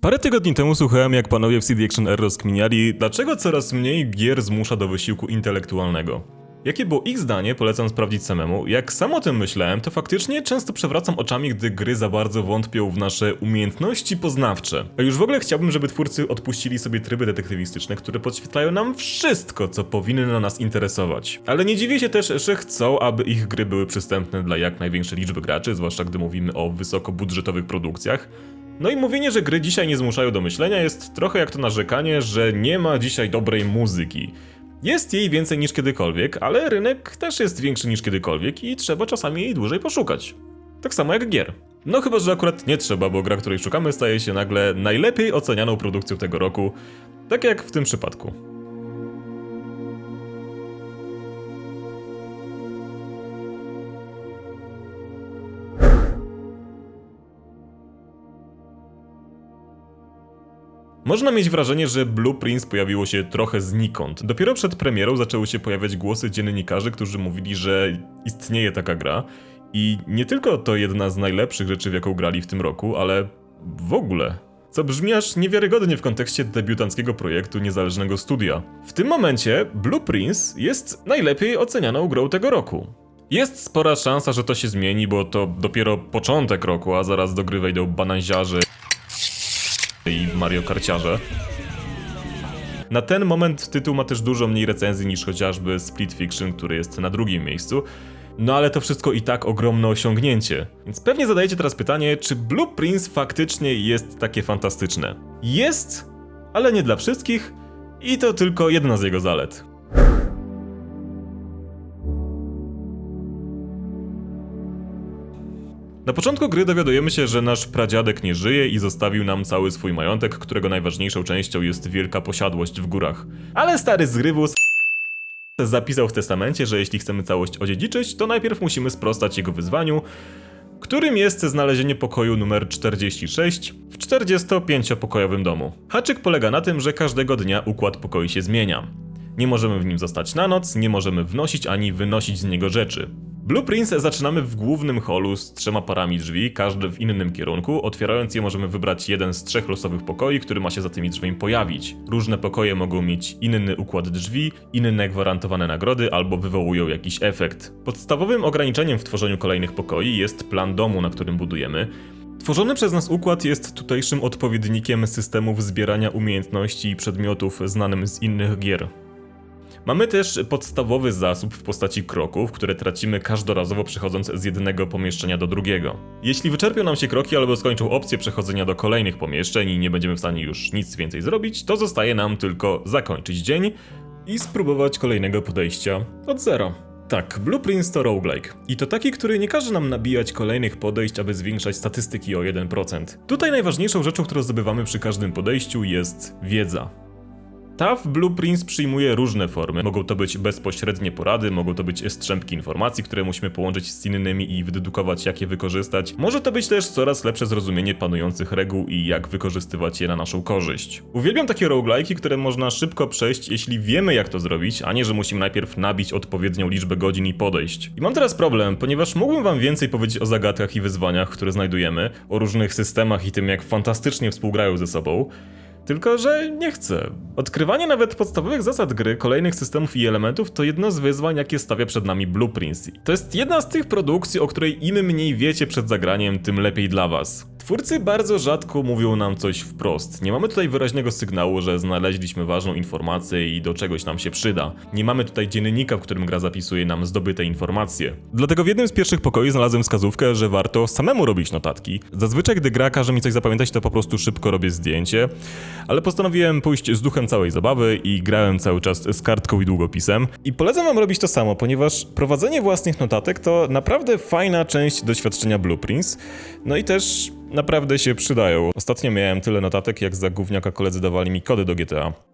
Parę tygodni temu słuchałem, jak panowie w CD Action R rozkminiali, dlaczego coraz mniej gier zmusza do wysiłku intelektualnego. Jakie było ich zdanie, polecam sprawdzić samemu. Jak sam o tym myślałem, to faktycznie często przewracam oczami, gdy gry za bardzo wątpią w nasze umiejętności poznawcze. A już w ogóle chciałbym, żeby twórcy odpuścili sobie tryby detektywistyczne, które podświetlają nam wszystko, co powinno nas interesować. Ale nie dziwię się też, że chcą, aby ich gry były przystępne dla jak największej liczby graczy, zwłaszcza gdy mówimy o wysokobudżetowych produkcjach. No i mówienie, że gry dzisiaj nie zmuszają do myślenia jest trochę jak to narzekanie, że nie ma dzisiaj dobrej muzyki. Jest jej więcej niż kiedykolwiek, ale rynek też jest większy niż kiedykolwiek i trzeba czasami jej dłużej poszukać. Tak samo jak gier. No chyba, że akurat nie trzeba, bo gra, której szukamy staje się nagle najlepiej ocenianą produkcją tego roku, tak jak w tym przypadku. Można mieć wrażenie, że Blueprints pojawiło się trochę znikąd. Dopiero przed premierą zaczęły się pojawiać głosy dziennikarzy, którzy mówili, że istnieje taka gra. I nie tylko to jedna z najlepszych rzeczy, w jaką grali w tym roku, ale w ogóle. Co brzmi aż niewiarygodnie w kontekście debiutanckiego projektu niezależnego studia. W tym momencie Blueprints jest najlepiej ocenianą grą tego roku. Jest spora szansa, że to się zmieni, bo to dopiero początek roku, a zaraz do gry wejdą bananziarze i Mario Karciarze. Na ten moment tytuł ma też dużo mniej recenzji niż chociażby Split Fiction, który jest na drugim miejscu. No ale to wszystko i tak ogromne osiągnięcie. Więc pewnie zadajecie teraz pytanie, czy Blueprints faktycznie jest takie fantastyczne? Jest, ale nie dla wszystkich i to tylko jedna z jego zalet. Na początku gry dowiadujemy się, że nasz pradziadek nie żyje i zostawił nam cały swój majątek, którego najważniejszą częścią jest wielka posiadłość w górach. Ale stary zgrywus zapisał w testamencie, że jeśli chcemy całość odziedziczyć, to najpierw musimy sprostać jego wyzwaniu, którym jest znalezienie pokoju numer 46 w 45-pokojowym domu. Haczyk polega na tym, że każdego dnia układ pokoi się zmienia. Nie możemy w nim zostać na noc, nie możemy wnosić ani wynosić z niego rzeczy. Blueprints zaczynamy w głównym holu z trzema parami drzwi, każdy w innym kierunku. Otwierając je możemy wybrać jeden z trzech losowych pokoi, który ma się za tymi drzwiami pojawić. Różne pokoje mogą mieć inny układ drzwi, inne gwarantowane nagrody albo wywołują jakiś efekt. Podstawowym ograniczeniem w tworzeniu kolejnych pokoi jest plan domu, na którym budujemy. Tworzony przez nas układ jest tutejszym odpowiednikiem systemów zbierania umiejętności i przedmiotów znanym z innych gier. Mamy też podstawowy zasób w postaci kroków, które tracimy każdorazowo przechodząc z jednego pomieszczenia do drugiego. Jeśli wyczerpią nam się kroki albo skończą opcje przechodzenia do kolejnych pomieszczeń i nie będziemy w stanie już nic więcej zrobić, to zostaje nam tylko zakończyć dzień i spróbować kolejnego podejścia od zera. Tak, Blueprints to roguelike. I to taki, który nie każe nam nabijać kolejnych podejść, aby zwiększać statystyki o 1%. Tutaj najważniejszą rzeczą, którą zdobywamy przy każdym podejściu jest wiedza. Ta w Blueprints przyjmuje różne formy. Mogą to być bezpośrednie porady, mogą to być strzępki informacji, które musimy połączyć z innymi i wydedukować, jak je wykorzystać. Może to być też coraz lepsze zrozumienie panujących reguł i jak wykorzystywać je na naszą korzyść. Uwielbiam takie roguelike'i, które można szybko przejść, jeśli wiemy jak to zrobić, a nie, że musimy najpierw nabić odpowiednią liczbę godzin i podejść. I mam teraz problem, ponieważ mógłbym wam więcej powiedzieć o zagadkach i wyzwaniach, które znajdujemy, o różnych systemach i tym, jak fantastycznie współgrają ze sobą. Tylko, że nie chcę. Odkrywanie nawet podstawowych zasad gry, kolejnych systemów i elementów to jedno z wyzwań, jakie stawia przed nami Blueprints. To jest jedna z tych produkcji, o której im mniej wiecie przed zagraniem, tym lepiej dla was. Twórcy bardzo rzadko mówią nam coś wprost. Nie mamy tutaj wyraźnego sygnału, że znaleźliśmy ważną informację i do czegoś nam się przyda. Nie mamy tutaj dziennika, w którym gra zapisuje nam zdobyte informacje. Dlatego w jednym z pierwszych pokoi znalazłem wskazówkę, że warto samemu robić notatki. Zazwyczaj, gdy gra każe mi coś zapamiętać, to po prostu szybko robię zdjęcie, ale postanowiłem pójść z duchem całej zabawy i grałem cały czas z kartką i długopisem. I polecam wam robić to samo, ponieważ prowadzenie własnych notatek to naprawdę fajna część doświadczenia Blueprints. No i też naprawdę się przydają. Ostatnio miałem tyle notatek, jak za gówniaka koledzy dawali mi kody do GTA.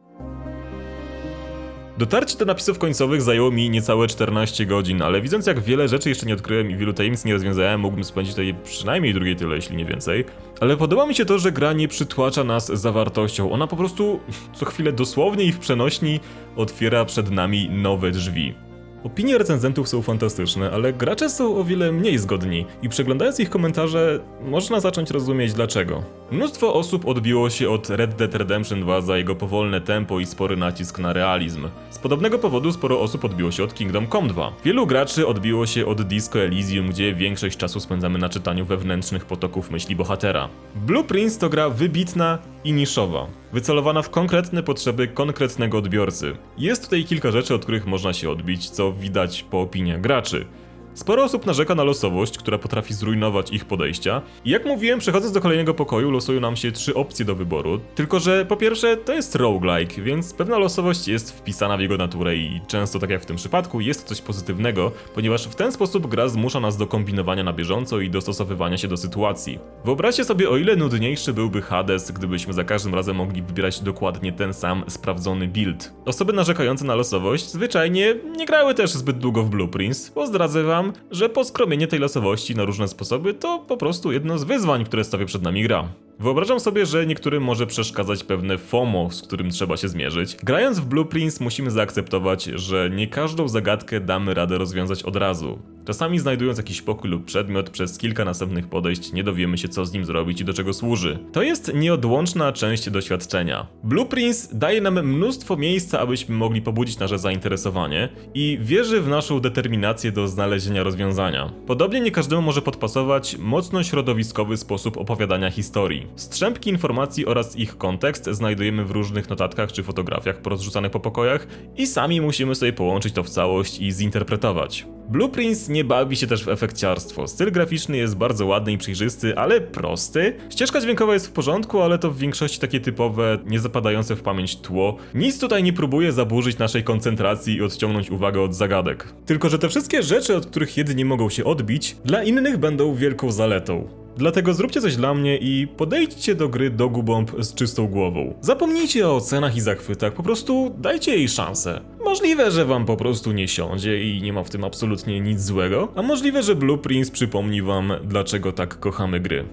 Dotarcie do napisów końcowych zajęło mi niecałe 14 godzin, ale widząc jak wiele rzeczy jeszcze nie odkryłem i wielu tajemnic nie rozwiązałem, mógłbym spędzić tutaj przynajmniej drugie tyle, jeśli nie więcej. Ale podoba mi się to, że gra nie przytłacza nas zawartością, ona po prostu co chwilę dosłownie i w przenośni otwiera przed nami nowe drzwi. Opinie recenzentów są fantastyczne, ale gracze są o wiele mniej zgodni i przeglądając ich komentarze można zacząć rozumieć dlaczego. Mnóstwo osób odbiło się od Red Dead Redemption 2 za jego powolne tempo i spory nacisk na realizm. Z podobnego powodu sporo osób odbiło się od Kingdom Come 2. Wielu graczy odbiło się od Disco Elysium, gdzie większość czasu spędzamy na czytaniu wewnętrznych potoków myśli bohatera. Blueprints to gra wybitna i niszowa, wycelowana w konkretne potrzeby konkretnego odbiorcy. Jest tutaj kilka rzeczy, od których można się odbić, co widać po opiniach graczy. Sporo osób narzeka na losowość, która potrafi zrujnować ich podejścia. I jak mówiłem, przechodząc do kolejnego pokoju, losują nam się trzy opcje do wyboru. Tylko, że po pierwsze, to jest roguelike, więc pewna losowość jest wpisana w jego naturę i często, tak jak w tym przypadku, jest coś pozytywnego, ponieważ w ten sposób gra zmusza nas do kombinowania na bieżąco i dostosowywania się do sytuacji. Wyobraźcie sobie, o ile nudniejszy byłby Hades, gdybyśmy za każdym razem mogli wybierać dokładnie ten sam sprawdzony build. Osoby narzekające na losowość zwyczajnie nie grały też zbyt długo w Blueprints, bo zdradzę wam, że poskromienie tej losowości na różne sposoby to po prostu jedno z wyzwań, które stawia przed nami gra. Wyobrażam sobie, że niektórym może przeszkadzać pewne FOMO, z którym trzeba się zmierzyć. Grając w Blueprints musimy zaakceptować, że nie każdą zagadkę damy radę rozwiązać od razu. Czasami znajdując jakiś pokój lub przedmiot, przez kilka następnych podejść nie dowiemy się co z nim zrobić i do czego służy. To jest nieodłączna część doświadczenia. Blueprints daje nam mnóstwo miejsca, abyśmy mogli pobudzić nasze zainteresowanie i wierzy w naszą determinację do znalezienia rozwiązania. Podobnie nie każdemu może podpasować mocno środowiskowy sposób opowiadania historii. Strzępki informacji oraz ich kontekst znajdujemy w różnych notatkach czy fotografiach porozrzucanych po pokojach i sami musimy sobie połączyć to w całość i zinterpretować. Blueprints nie bawi się też w efekciarstwo. Styl graficzny jest bardzo ładny i przejrzysty, ale prosty. Ścieżka dźwiękowa jest w porządku, ale to w większości takie typowe, nie zapadające w pamięć tło. Nic tutaj nie próbuje zaburzyć naszej koncentracji i odciągnąć uwagę od zagadek. Tylko, że te wszystkie rzeczy, od których jedni mogą się odbić, dla innych będą wielką zaletą. Dlatego zróbcie coś dla mnie i podejdźcie do gry Dogu Bomb z czystą głową. Zapomnijcie o ocenach i zachwytach, po prostu dajcie jej szansę. Możliwe, że wam po prostu nie siądzie i nie ma w tym absolutnie nic złego, a możliwe, że Blueprints przypomni wam, dlaczego tak kochamy gry.